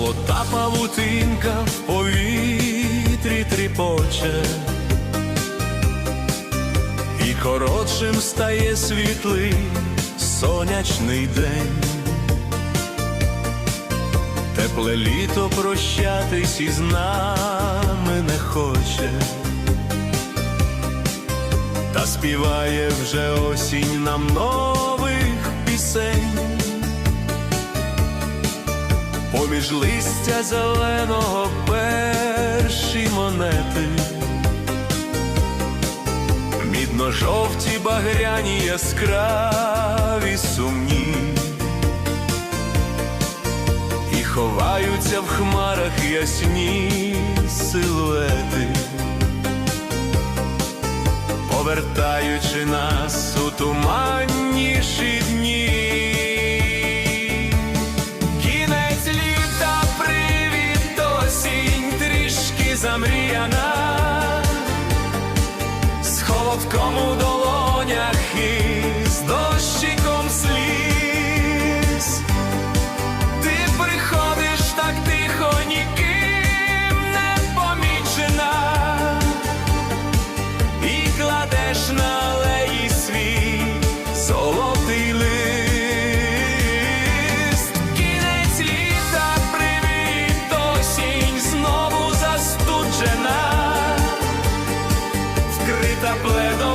Золота павутинка в повітрі тріпоче, і коротшим стає світлий сонячний день. Тепле літо прощатись із нами не хоче, та співає вже осінь нам нових пісень. Поміж листя зеленого перші монети, мідно-жовті багряні яскраві сумні, і ховаються в хмарах ясні силуети, повертаючи нас у туманніші дні. кому в долонях. пледом